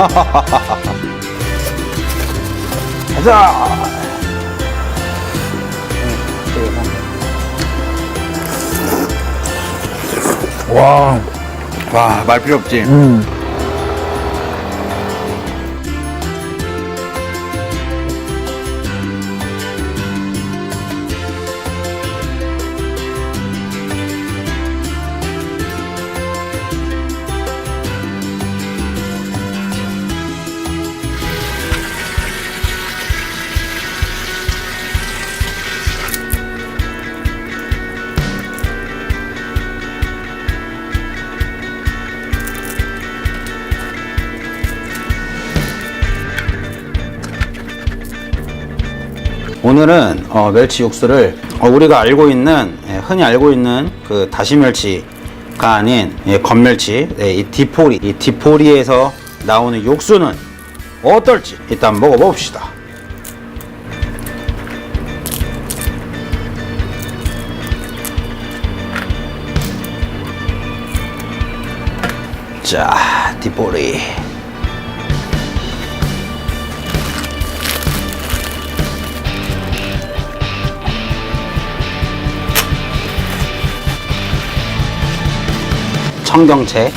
가자. 와, 와, 말 필요 없지. 음. 오늘은 어, 멸치 육수를 어, 우리가 알고 있는 예, 흔히 알고 있는 그 다시 멸치가 아닌 예, 건멸치 예, 이 디포리 이 디포리에서 나오는 육수는 어떨지 일단 먹어봅시다. 자, 디포리. 청경채,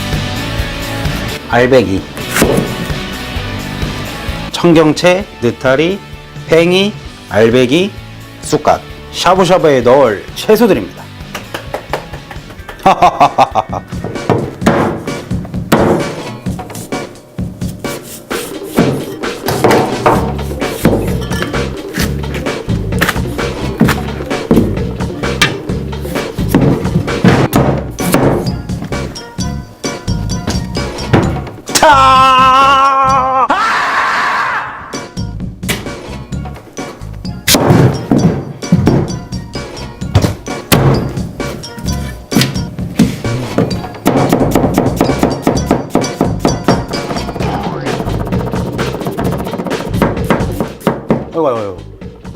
알배기, 청경채, 느타리, 팽이, 알배기, 쑥갓, 샤브샤브에 넣을 채소들입니다.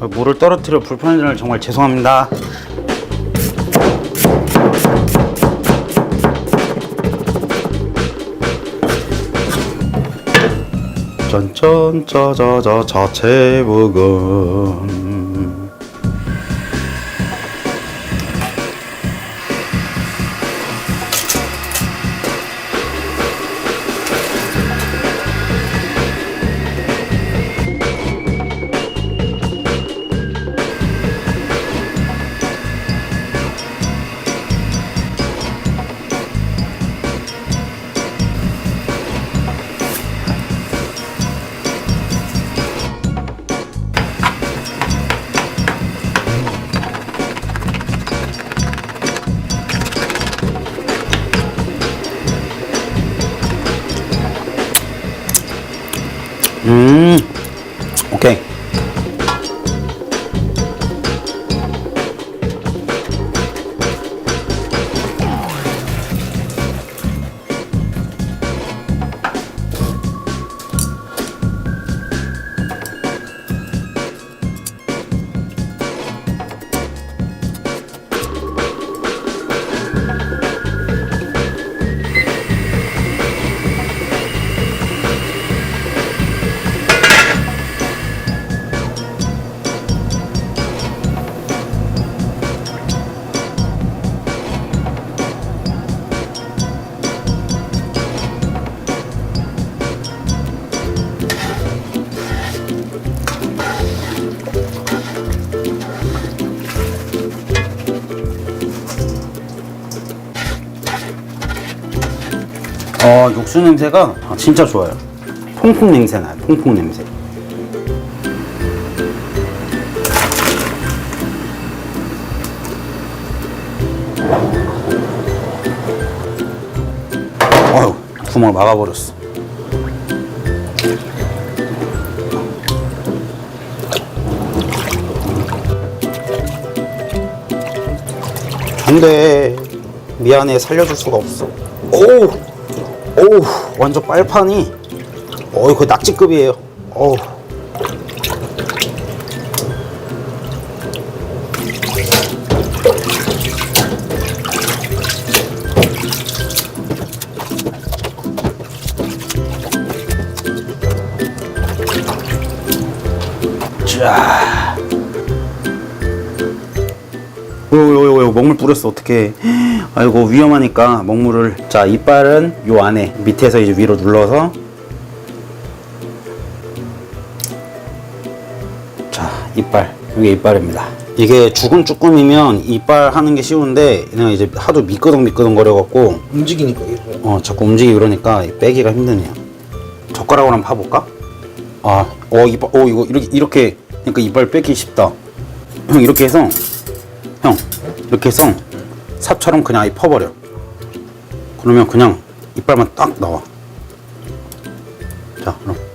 물을 떨어뜨려 점을 정말 죄송합니다. 짠짠짜자자 자체 부금 어 육수 냄새가 아, 진짜 좋아요. 퐁퐁 냄새 나요. 퐁퐁 냄새. 어휴 구멍을 막아버렸어. 안돼. 미안해. 살려줄 수가 없어. 오 어우 완전 빨판이. 어이 거의 낙지급이에요. 어우. 자. 요요요 먹물 뿌렸어. 어떻게 아이고 위험하니까 먹물을 자 이빨은 요 안에 밑에서 이제 위로 눌러서 자 이빨 이게 이빨입니다. 이게 죽은 쭈꾸미면 이빨 하는 게 쉬운데 그냥 이제 하도 미끄덩 미끄덩 거려갖고 움직이니까 어 자꾸 움직이고 그러니까 빼기가 힘드네요. 젓가락으로 한번 파볼까? 아, 어 이빨, 어 이거 이렇게 이렇게 그러니까 이빨 빼기 쉽다. 형 이렇게 해서 형 이렇게 해서 삽처럼 그냥 아예 퍼버려. 그러면 그냥 이빨만 딱 나와. 자, 그럼.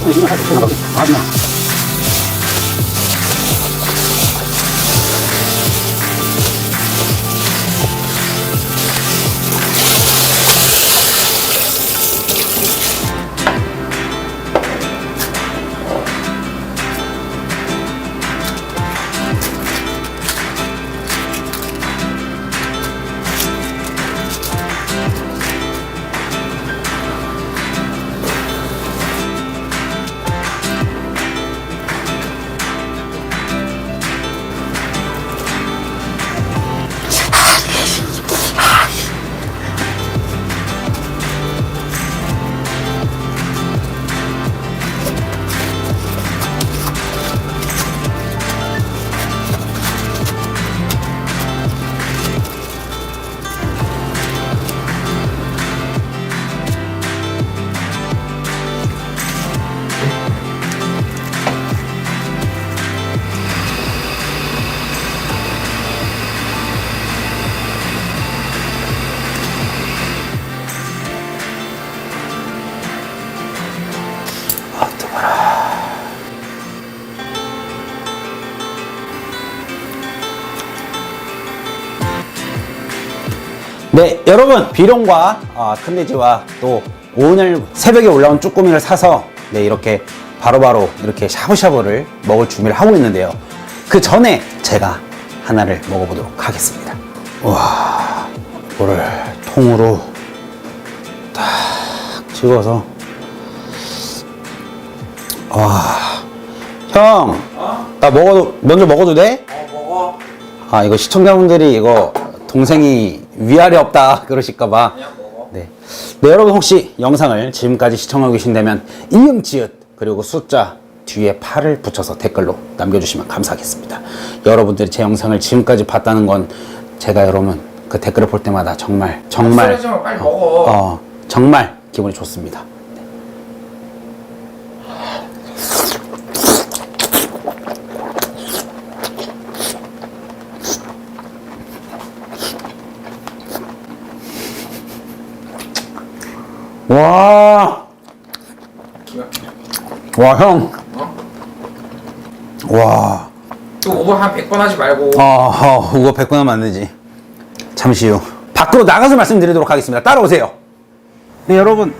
이거 이거 하지 마. 하지 마. 아, 여러분 비룡과 아, 큰돼지와 또 오늘 새벽에 올라온 쭈꾸미를 사서 네 이렇게 바로 바로 이렇게 샤브샤브를 먹을 준비를 하고 있는데요. 그 전에 제가 하나를 먹어보도록 하겠습니다. 와, 이거를 통으로 딱 찍어서 와, 형, 나 먹어도 먼저 먹어도 돼? 어 먹어 아 이거 시청자분들이 이거 동생이 위아래 없다 그러실까봐. 네. 네 여러분 혹시 영상을 지금까지 시청하고 계신다면 이응 지읒 그리고 숫자 뒤에 8을 붙여서 댓글로 남겨주시면 감사하겠습니다. 여러분들이 제 영상을 지금까지 봤다는 건 제가 여러분 그 댓글을 볼 때마다 정말 정말 빨리 먹어 어 정말 기분이 좋습니다 와, 와, 형. 와, 또 오버 한 100번 하지 말고 어, 어, 이거 100번 하면 안 되지. 잠시 후. 밖으로 나가서 말씀드리도록 하겠습니다. 따라오세요. 네, 여러분.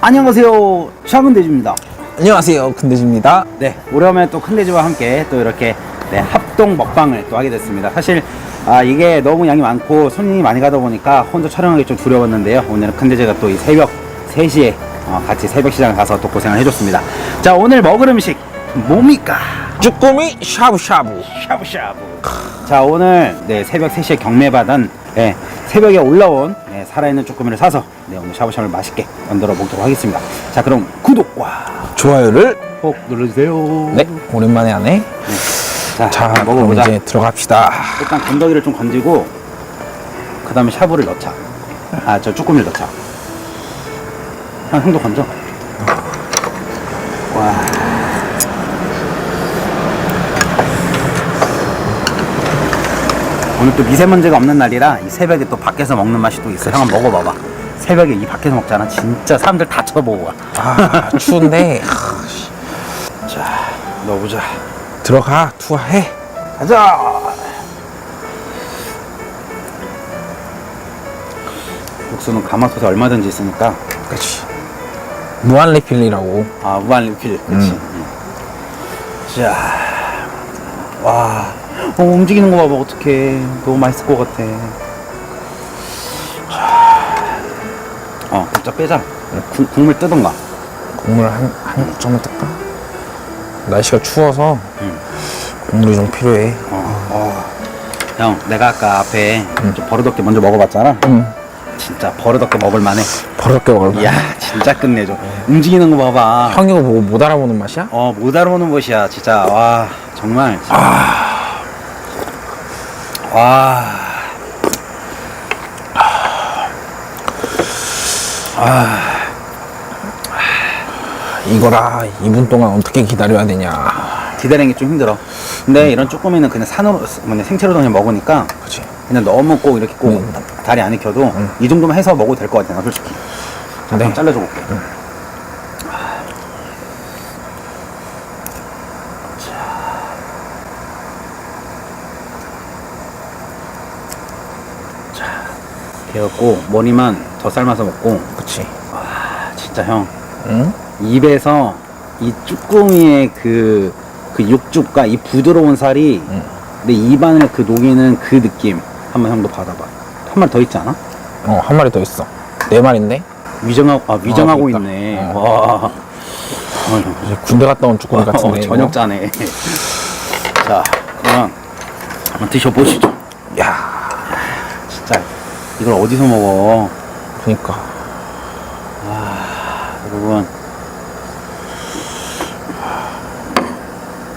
안녕하세요. 샤근돼지입니다. 안녕하세요 큰돼지입니다 네, 오랜만에 또 큰돼지와 함께 또 이렇게 네, 합동 먹방을 또 하게 됐습니다. 사실 아, 이게 너무 양이 많고 손님이 많이 가다 보니까 혼자 촬영하기 좀 두려웠는데요. 오늘은 큰돼지가 또 이 새벽 3시에 어, 같이 새벽 시장 가서 또 고생을 해줬습니다. 자, 오늘 먹을 음식 뭡니까? 쭈꾸미 샤브샤브 샤브샤브. 자, 오늘 네, 새벽 3시에 경매받은 네, 새벽에 올라온 네, 살아있는 쭈꾸미를 사서 네, 오늘 샤브샤브를 맛있게 만들어 먹도록 하겠습니다. 자, 그럼 구독과 좋아요를 꼭 눌러주세요. 네 오랜만에 하네 자, 자 먹어보자. 이제 들어갑시다 일단 건더기를 좀 건지고 그 다음에 샤브를 넣자 아 저 쭈꾸미를 넣자 형 형도 건져 와 오늘 또 미세먼지가 없는 날이라 이 새벽에 또 밖에서 먹는 맛이 또 있어. 형 한번 먹어봐봐. 새벽에 이 밖에서 먹잖아. 진짜 사람들 다 쳐다보고 와. 아 추운데 자, 넣어보자. 들어가 투하해. 가자. 육수는 가마솥에 얼마든지 있으니까 그렇지. 무한 리필이라고. 아 무한 리필 그렇지 음. 자, 와, 어, 움직이는 거 봐봐 어떡해 너무 맛있을 것 같아 자, 어 진짜 빼자 국, 국물 뜨던가 국물 한, 한 점을 뜰까? 날씨가 추워서 음. 국물이 좀 필요해. 어, 어. 형 내가 아까 앞에 좀 버릇없게 먼저 먹어봤잖아 응. 진짜 버릇없게 먹을 만해 버릇게 먹을 이야 진짜 끝내줘 움직이는 거 봐봐 형 이거 보고 못 알아보는 맛이야? 어, 못 알아보는 곳이야, 진짜. 와, 정말. 와. 이거라 2분 동안 어떻게 기다려야 되냐. 기다리는 게 좀 힘들어. 근데 이런 쭈꾸미는 그냥 산으로, 뭐냐, 생채로 그냥 먹으니까 그렇지. 그냥 너무 꼭 이렇게 꼭 음. 다리 안 익혀도 이 정도만 해서 먹어도 될 것 같아, 나 솔직히. 잠깐 네. 잘라줘 볼게. 자, 되었고 머리만 더 삶아서 먹고 그렇지. 아, 진짜 형 응? 입에서 이 쭈꾸미의 그, 그 육즙과 이 부드러운 살이 응. 내 입안을 그 녹이는 그 느낌 한번 형도 받아봐 한 마리 더 있지 않아? 어, 한 마리 더 있어. 네 마리인데? 위정하고 아 위정하고 어, 있다. 있네 어. 와 이제 군대 갔다 온 쭈꾸미 같은데. 어. 저녁 자네 자 그럼 한번 드셔보시죠 야 진짜 이걸 어디서 먹어 그니까. 여러분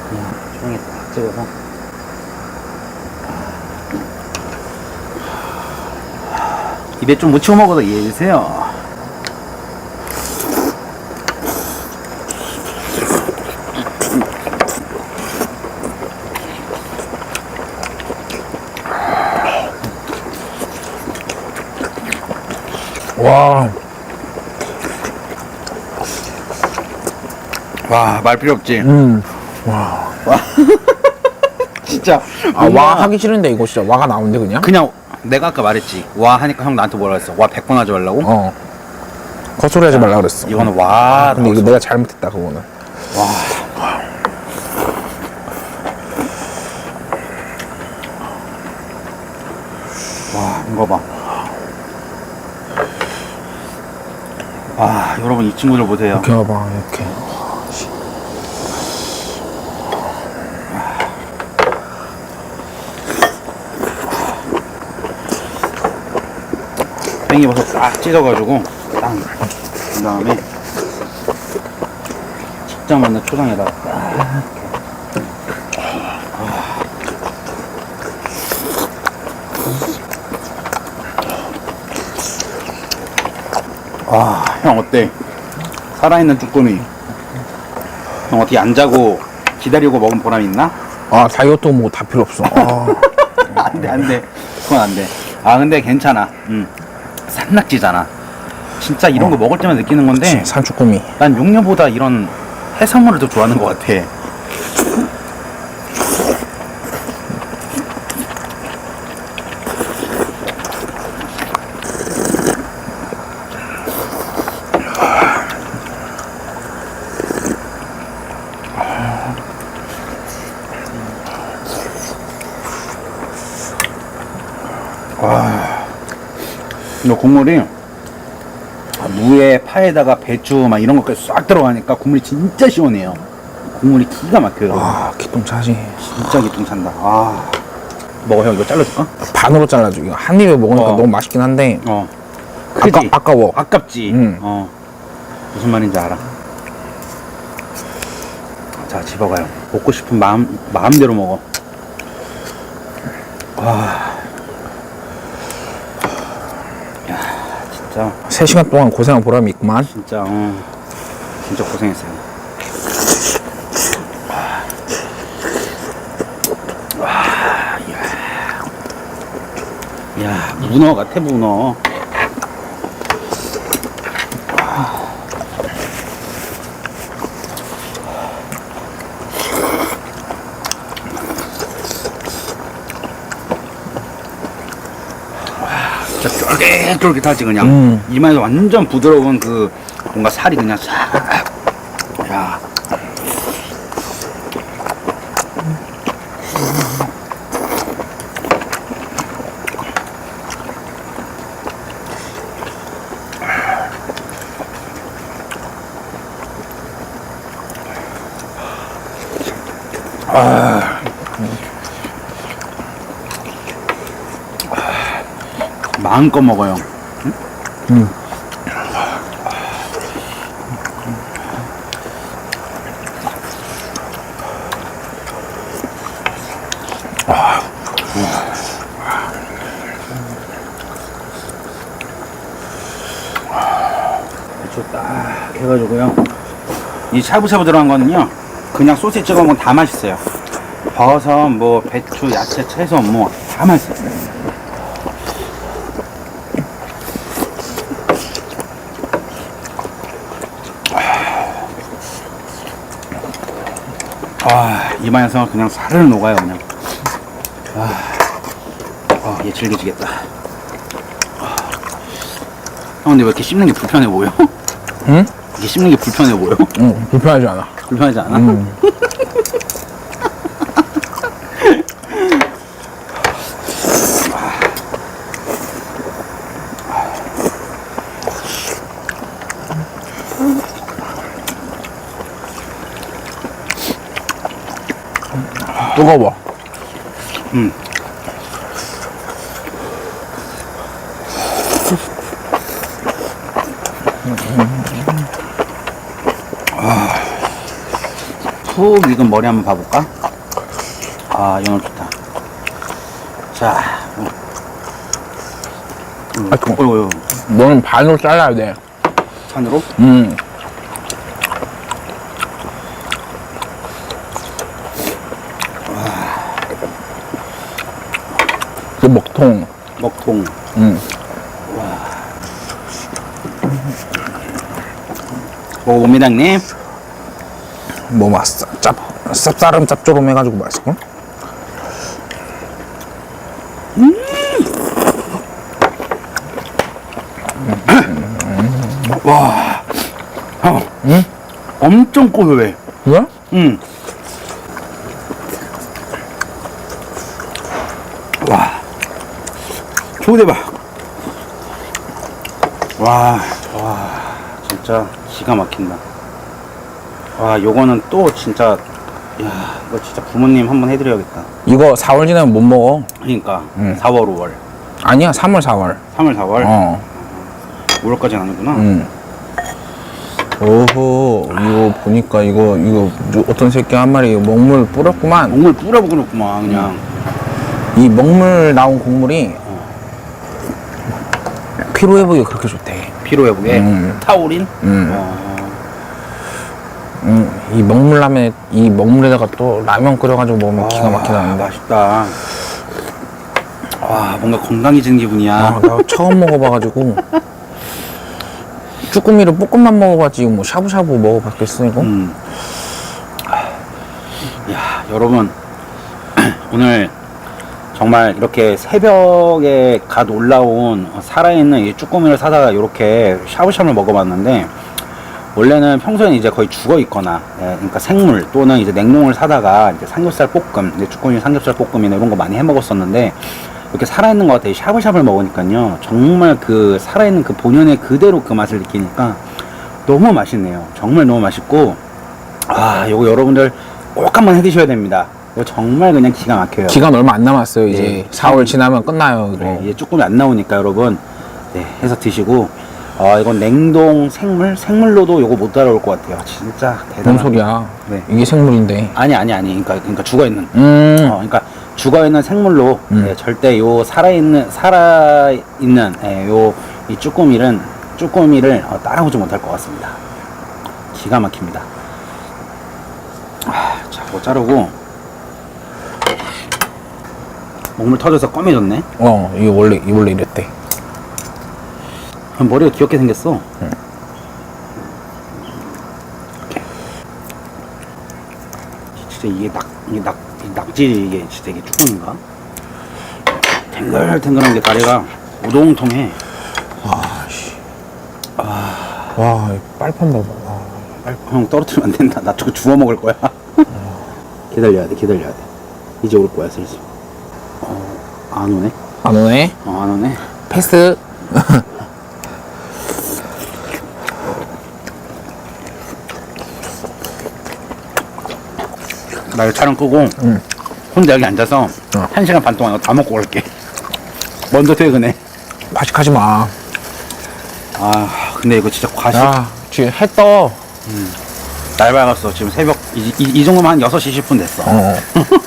그냥 조용히 딱 찍어서 입에 좀 묻히고 먹어도 이해해주세요 와, 와, 말 필요 없지. 음. 와. 진짜 아, 와 하기 싫은데 이거 진짜 와가 나오는데 그냥? 그냥 내가 아까 말했지 와 하니까 형 나한테 뭐라 했어 와 100번 하지 말라고 어. 헛소리 하지 말라 그랬어. 이거는 와 근데 이거 내가 잘못했다 그거는. 와 이거 봐. 아 여러분 이 친구들 보세요. 이렇게 봐봐 이렇게. 팽이버섯 딱 찢어가지고 딱. 그 다음에 직접 만든 초장에다가 딱. 와, 형 어때? 살아있는 쭈꾸미. 형 어떻게 안 자고 기다리고 먹은 보람 있나? 아 다이어트 뭐 다 필요 없어. 아, 안 돼, 안 돼. 그건 안 돼. 아, 근데 괜찮아. 음. 산낙지잖아. 진짜 이런 거 먹을 때만 느끼는 건데, 산쭈꾸미. 난 육류보다 이런 해산물을 더 좋아하는 것 같아. 와, 이 국물이 아, 무에 파에다가 배추 막 이런 것까지 싹 들어가니까 국물이 진짜 시원해요. 국물이 기가 막혀요. 와 기똥차지. 진짜 기똥찬다. 아. 먹어 형 이거 잘라줄까? 반으로 잘라줘. 이거 한 입에 먹으니까 어. 너무 맛있긴 한데 어. 아까, 크지? 아까워. 아깝지. 음. 어. 무슨 말인지 알아. 자 집어가요. 먹고 싶은 마음 마음대로 먹어. 와. 진짜 3시간 동안 고생한 보람이 있구만 진짜 어. 진짜 고생했어요 아, 와, 이야. 이야 문어 같아 문어 쫄깃쫄깃하지 그냥 음. 입안에서 완전 부드러운 그 뭔가 살이 그냥 싹 야. 마음껏 먹어요. 배추 딱 해가지고요. 이 샤브샤브 들어간 거는요, 그냥 소스 찍어 먹으면 다 맛있어요. 버섯, 뭐 배추, 야채, 채소 뭐 다 맛있어요. 안에서 그냥 살을 녹아요, 그냥. 아, 아, 얘 질겨지겠다. 아, 형, 근데 왜 이렇게 씹는 게 불편해 보여? 응? 이게 씹는 게 불편해 보여? 응, 불편하지 않아. 불편하지 않아? 음. 뜨거워. 음. 푹 익은 머리 한번 봐볼까? 아, 이거 좋다. 자, 음. 음, 아이고. 어이구, 너는 반으로 잘라야 돼. 산으로? 음. 그 먹통. 먹통. 음. 먹어봅니다, 형님. 뭐 맛있어. 짭, 쌉싸름 짭조름 해가지고 맛있고. 와, 형. 응? 엄청 고소해. 그래? 응. 초대박. 와, 와, 진짜 기가 막힌다. 와, 요거는 또 진짜, 야, 이거 진짜 부모님 한번 해드려야겠다. 이거 4월 지나면 못 먹어. 그러니까, 응. 4월, 5월. 아니야, 3월, 4월. 3월, 4월? 어. 5월까지는 아니구나. 응. 오호, 이거 보니까 이거, 이거, 어떤 새끼 한 마리 먹물 뿌렸구만. 먹물 뿌려보고 놓구만, 그냥. 이 먹물 나온 곡물이 피로 회복에 그렇게 좋대. 피로 회복에. 음. 타우린? 음. 어, 음, 이 먹물 라면에, 이 먹물에다가 또 라면 끓여가지고 먹으면 기가 아, 막히다는데. 맛있다. 와, 뭔가 건강해지는 기분이야. 아, 나 처음 먹어봐가지고. 쭈꾸미를 볶음만 먹어봤지, 뭐, 샤브샤브 먹어봤겠어, 이거? 음. 야, 여러분. 오늘 정말 이렇게 새벽에 갓 올라온 살아있는 이 쭈꾸미를 사다가 이렇게 샤브샤브를 먹어봤는데, 원래는 평소에는 이제 거의 죽어 있거나, 예, 그러니까 생물 또는 이제 냉동을 사다가 이제 삼겹살 볶음, 이제 쭈꾸미 삼겹살 볶음이나 이런 거 많이 해 먹었었는데, 이렇게 살아있는 것 같아. 이 샤브샤브를 먹으니까요. 정말 그 살아있는 그 본연의 그대로 그 맛을 느끼니까 너무 맛있네요. 정말 너무 맛있고, 아, 요거 여러분들 꼭 한번 해 드셔야 됩니다. 이거 정말 그냥 기가 막혀요. 기간 얼마 안 남았어요, 이제. 네. 4월 지나면 끝나요, 이거. 네, 이게 조금이 안 나오니까 여러분, 네, 해서 드시고, 아, 이건 냉동 생물? 생물로도 요거 못 따라올 것 같아요. 진짜 뭔 대단한. 소리야. 네. 이게 생물인데. 아니, 아니, 아니. 그러니까, 그러니까 죽어 있는. 음. 어, 그러니까 죽어 있는 생물로 음. 예, 절대 요 살아 있는 살아 있는 예, 요이 쭈꾸미는 쭈꾸미를 어, 따라오지 못할 것 같습니다. 기가 막힙니다. 아, 자, 뭐 자르고 먹물 터져서 검해졌네. 어 이게 원래 이 원래 이랬대 머리가 귀엽게 생겼어. 진짜 이게 낙, 이게 낙, 이 낙지 이게 진짜 이게 쭈꾸미인가? 탱글탱글한 게 다리가 우동통해. 와이 빨판 봐봐 와, 빨- 형 떨어뜨리면 안 된다. 나 저거 주워 먹을 거야. 기다려야 돼, 기다려야 돼. 이제 올 거야, 슬슬. 어, 안 오네? 안 오네 어, 안 오네. 패스 나 이거 촬영 끄고, 혼자 여기 앉아서 어. 한 시간 반 동안 이거 다 먹고 올게. 먼저 퇴근해. 과식하지 마 아, 근데 이거 진짜 과식. 야, 지금 해 떠. 날 밝았어. 지금 새벽, 이, 이, 이 정도면 한 6시 10분 됐어. 어.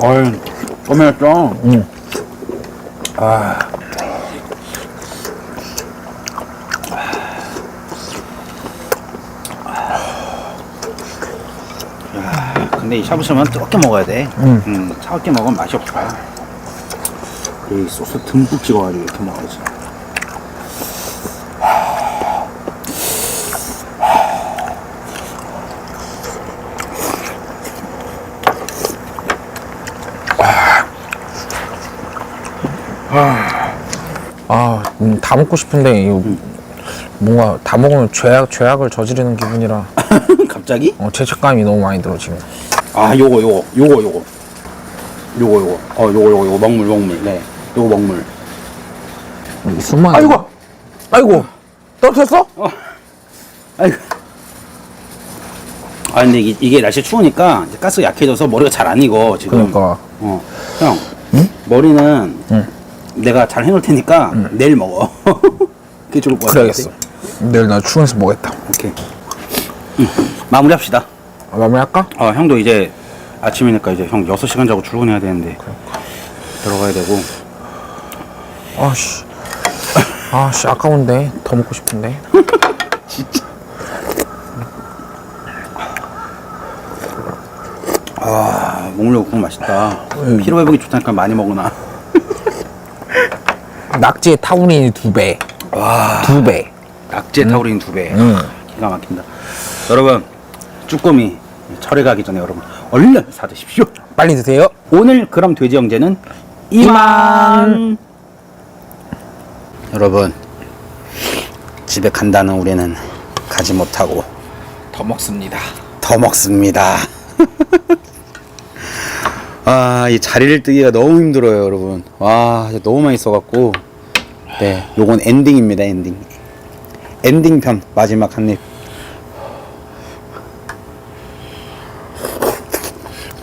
어이, 꺼매였죠? 응. 근데 이 샤브샤브는 뜨겁게 먹어야 돼. 음, 차갑게 먹으면 맛이 없어. 이 소스 듬뿍 찍어가지고 이렇게 먹어야지. 아, 음, 다 먹고 싶은데, 이거 뭔가 다 먹으면 죄악, 죄악을 저지르는 기분이라, 갑자기? 어, 죄책감이 너무 많이 들어, 지금. 아, 요거, 요거, 요거, 요거. 요거, 요거. 어, 요거, 요거, 요거. 먹물, 먹물. 네. 요거 먹물. 숨만. 아이고! 아이고! 떨어졌어? 아이고. 아, 근데 이게, 이게 날씨 추우니까 이제 가스가 약해져서 머리가 잘 안 익어, 지금. 그러니까. 어. 형, 머리는 내가 잘 해놓을 테니까 내일 먹어. 그게 좋을 것 같아. 그래야겠어. 내일 나 출근해서 먹겠다. 오케이. 음, 마무리합시다. 아, 마무리할까? 어, 형도 이제 아침이니까 이제 형 6시간 자고 출근해야 되는데. 들어가야 되고. 아씨. 아씨, 아까운데. 더 먹고 싶은데. 아, 먹물려 국물 맛있다. 음. 피로 회복이 좋다니까 많이 먹으나. 낙지의 타우린이 두 배. 와. 두 배. 낙지의 타우린 두 배. 응. 기가 막힌다. 여러분, 쭈꾸미 철회 가기 전에 여러분 얼른 사드십시오. 빨리 드세요. 오늘 그럼 돼지 형제는 이만. 여러분 집에 간다는 우리는 가지 못하고 더 먹습니다. 더 먹습니다. 아, 이 자리를 뜨기가 너무 힘들어요, 여러분. 와, 진짜 너무 많이 써갖고. 네, 요건 엔딩입니다, 엔딩. 엔딩 편, 마지막 한 입.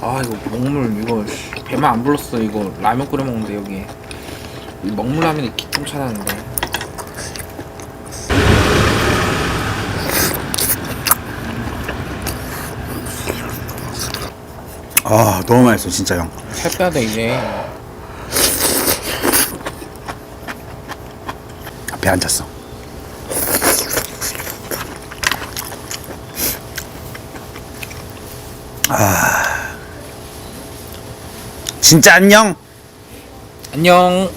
아 이거 먹물 이거 씨, 배만 안 불렀어 이거 라면 끓여 먹는데 여기 이 먹물 라면이 기좀 차다는데 아, 너무 맛있어, 진짜 형. 살 빼야 돼 이제 앞에 앉았어. 아. 진짜 안녕! 안녕